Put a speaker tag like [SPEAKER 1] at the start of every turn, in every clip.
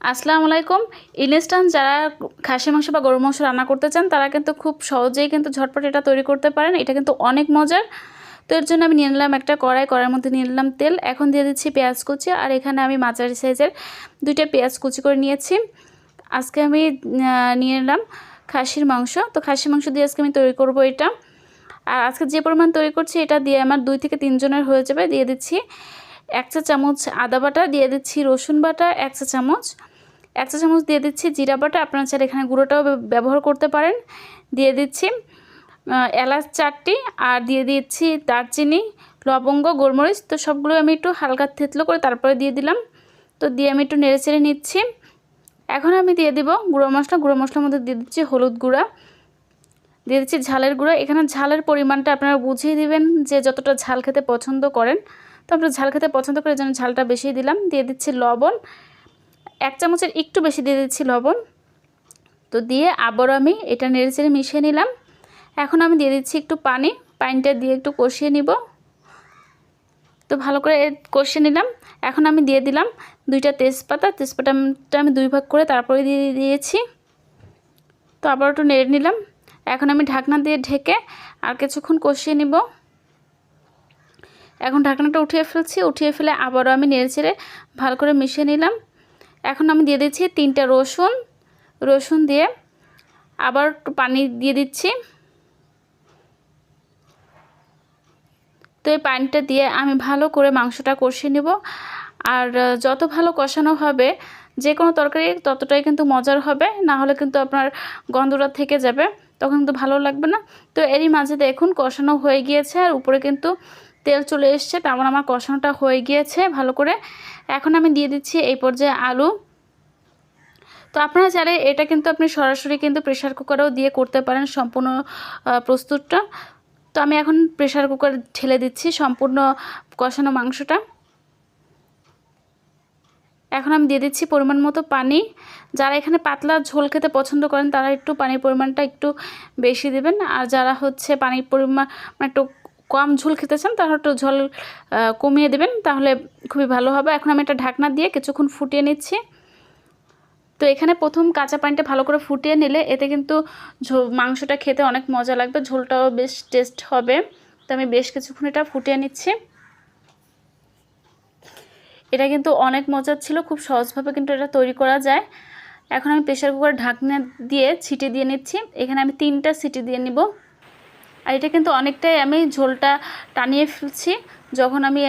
[SPEAKER 1] আসসালামু আলাইকুম। ইনস্ট্যান্ট যারা খাসি মাংস বা গরু মাংস রান্না করতে চান, তারা কিন্তু খুব সহজেই কিন্তু ঝটপট এটা তৈরি করতে পারেন। এটা কিন্তু অনেক মজার। তো এর জন্য আমি নিয়ে নিলাম একটা কড়াই, কড়াইয়ের মধ্যে নিয়ে নিলাম তেল। এখন দিয়ে দিচ্ছি পেঁয়াজ কুচি আর এখানে আমি মাঝারি সাইজের দুইটা পেঁয়াজ কুচি করে নিয়েছি। আজকে আমি নিয়ে নিলাম খাসির মাংস। তো খাসির মাংস দিয়ে আজকে আমি তৈরি করব এটা। আর আজকে যে পরিমাণ তৈরি করছি, এটা দিয়ে আমার দুই থেকে তিনজনের হয়ে যাবে। দিয়ে দিচ্ছি এক চা চামচ আদা বাটা দিয়ে দিচ্ছি রসুন বাটা, এক চা চামচ। এক চা চামচ দিয়ে দিচ্ছি জিরা বাটা, আপনারা চাইলে এখানে গুঁড়োটাও ব্যবহার করতে পারেন। দিয়ে দিচ্ছি এলাচ চারটি আর দিয়ে দিচ্ছি দারচিনি, লবঙ্গ, গোলমরিচ। তো সবগুলো আমি একটু হালকা থেতলো করে তারপরে দিয়ে দিলাম। তো দিয়ে আমি একটু নেড়ে চেড়ে নিচ্ছি। এখন আমি দিয়ে দিব গুঁড়ো মশলা। গুঁড়ো মশলার মধ্যে দিয়ে দিচ্ছি হলুদ গুঁড়া। দিয়ে দিচ্ছি ঝালের গুঁড়ো। এখানে ঝালের পরিমাণটা আপনারা বুঝিয়ে দিবেন যে যতটা ঝাল খেতে পছন্দ করেন। তো আপনারা ঝাল খেতে পছন্দ করে যেন ঝালটা বেশি দিলাম। দিয়ে দিচ্ছি লবণ। এক চামচের একটু বেশি দিয়ে দিচ্ছি লবণ। তো দিয়ে আবারও আমি এটা নেড়ে চেড়ে মিশিয়ে নিলাম। এখন আমি দিয়ে দিচ্ছি একটু পানি। পানিটা দিয়ে একটু কষিয়ে নিব। তো ভালো করে কষিয়ে নিলাম। এখন আমি দিয়ে দিলাম দুইটা তেজপাতা। তেজপাতাটা আমি দুই ভাগ করে তারপরে দিয়ে দিয়েছি। তো আবার একটু নেড়ে নিলাম। এখন আমি ঢাকনা দিয়ে ঢেকে আর কিছুক্ষণ কষিয়ে নিব। এখন ঢাকনাটা উঠিয়ে ফেলছি, উঠিয়ে ফেলে আবারও আমি নেড়ে চেড়ে ভালো করে মিশিয়ে নিলাম। এখন আমি দিয়ে দিচ্ছি তিনটা রসুন রসুন দিয়ে আবার পানি দিয়ে দিচ্ছি। তো এই পানিটা দিয়ে আমি ভালো করে মাংসটা কষিয়ে নেব। আর যত ভালো কষানো হবে, যে কোনো তরকারি ততটাই কিন্তু মজার হবে, না হলে কিন্তু আপনার গন্ধটা থেকে যাবে, তখন কিন্তু ভালো লাগবে না। তো এরই মাঝে দেখুন কষানো হয়ে গিয়েছে, আর উপরে কিন্তু তেল চলে এসছে, তেমন আমার কষানোটা হয়ে গিয়েছে ভালো করে। এখন আমি দিয়ে দিচ্ছি এই পর্যায়ে আলু। তো আপনারা চাইলে এটা কিন্তু আপনি সরাসরি কিন্তু প্রেশার কুকারেও দিয়ে করতে পারেন সম্পূর্ণ প্রস্তুতটা। তো আমি এখন প্রেশার কুকার ঢেলে দিচ্ছি সম্পূর্ণ কষানো মাংসটা। এখন আমি দিয়ে দিচ্ছি পরিমাণ মতো পানি। যারা এখানে পাতলা ঝোল খেতে পছন্দ করেন তারা একটু পানির পরিমাণটা একটু বেশি দেবেন। আর যারা হচ্ছে পানির পরিমাণ মানে একটু কম ঝোল খেতে চান তাহলে একটু ঝোল কমিয়ে দেবেন, তাহলে খুবই ভালো হবে। এখন আমি একটা ঢাকনা দিয়ে কিছুক্ষণ ফুটিয়ে নিচ্ছি। তো এখানে প্রথম কাঁচা পানিটা ভালো করে ফুটিয়ে নিলে এতে কিন্তু মাংসটা খেতে অনেক মজা লাগবে, ঝোলটাও বেশ টেস্ট হবে। তো আমি বেশ কিছুক্ষণ এটা ফুটিয়ে নিচ্ছি। এটা কিন্তু অনেক মজার ছিল, খুব সহজভাবে কিন্তু এটা তৈরি করা যায়। এখন আমি প্রেশার কুকার ঢাকনা দিয়ে ছিটে দিয়ে নিচ্ছি। এখানে আমি তিনটা সিটি দিয়ে নিব। আর এটা কিন্তু অনেকটাই আমি ঝোলটা টানিয়ে ফেলছি যখন আমি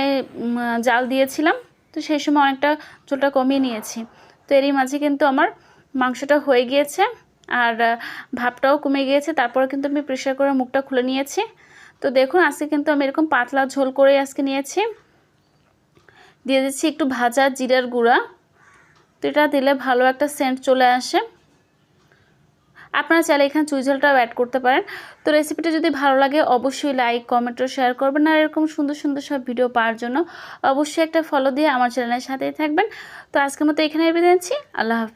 [SPEAKER 1] জাল দিয়েছিলাম, তো সেই সময় অনেকটা ঝোলটা কমিয়ে নিয়েছি। তো এরই মাঝে কিন্তু আমার মাংসটা হয়ে গিয়েছে আর ভাবটাও কমে গিয়েছে, তারপরে কিন্তু আমি প্রেশার করে মুখটা খুলে নিয়েছি। তো দেখুন, আজকে কিন্তু আমি এরকম পাতলা ঝোল করে আজকে নিয়েছি। দিয়ে দিচ্ছি একটু ভাজা জিরার গুঁড়া। তো এটা দিলে ভালো একটা সেন্ট চলে আসে। আপনারা চাইলে এখানে চুইঝালটাও অ্যাড করতে পারেন। তো রেসিপিটা যদি ভালো লাগে, অবশ্যই লাইক কমেন্ট ও শেয়ার করবেন। আর এরকম সুন্দর সুন্দর সব ভিডিও পাওয়ার জন্য অবশ্যই একটা ফলো দিয়ে আমার চ্যানেলের সাথেই থাকবেন। তো আজকের মতো এখানে বিদায় নিচ্ছি। আল্লাহ হাফিজ।